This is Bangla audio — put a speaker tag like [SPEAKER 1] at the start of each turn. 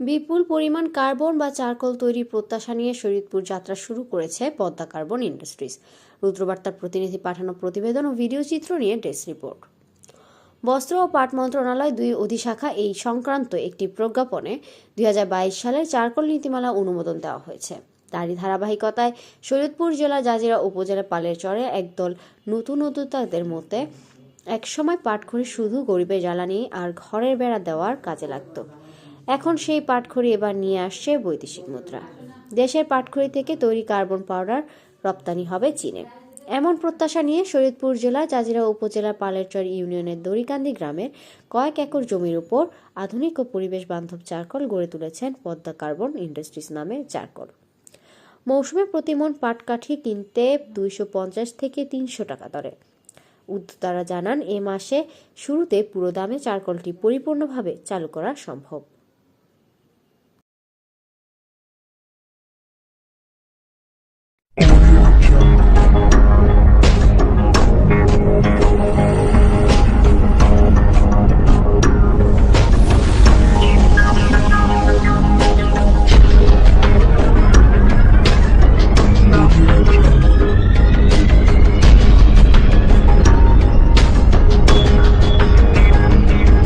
[SPEAKER 1] বিপুল পরিমাণ কার্বন বা চারকোল তৈরির প্রত্যাশা নিয়ে শরীয়তপুর যাত্রা শুরু করেছে পদ্মা কার্বন ইন্ডাস্ট্রিজ। রুদ্রবার্তার প্রতিনিধি পাঠানো প্রতিবেদন ও ভিডিও চিত্র নিয়ে ডেস্ক রিপোর্ট। বস্ত্র ও পাট মন্ত্রণালয় দুই অধিশাখা এই সংক্রান্ত একটি প্রজ্ঞাপনে দুই হাজার বাইশ সালের চারকোল নীতিমালা অনুমোদন দেওয়া হয়েছে। তারই ধারাবাহিকতায় শরীয়তপুর জেলা জাজিরা উপজেলা পালের চরে একদল নতুন উদ্যোক্তাদের মধ্যে একসময় পাটখড়ি শুধু গরিবের জ্বালানি আর ঘরের বেড়া দেওয়ার কাজে লাগতো। এখন সেই পাটখড়ি এবার নিয়ে আসছে বৈদেশিক মুদ্রা। দেশের পাটখড়ি থেকে তৈরি কার্বন পাউডার রপ্তানি হবে চীনে। এমন প্রত্যাশা নিয়ে শরীয়তপুর জেলা, জাজিরা উপজেলার পালেরচর ইউনিয়নের দড়িকান্দি গ্রামের কয়েক একর জমির উপর আধুনিক ও পরিবেশ বান্ধব চারকল গড়ে তুলেছেন পদ্মা কার্বন ইন্ডাস্ট্রিজ নামে চারকল। মৌসুমে প্রতিমন পাটকাঠি কিনতে দুইশো পঞ্চাশ থেকে তিনশো টাকা দরে। উদ্যোক্তারা জানান, এ মাসে শুরুতে পুরো দামে চারকলটি পরিপূর্ণভাবে চালু করা সম্ভব।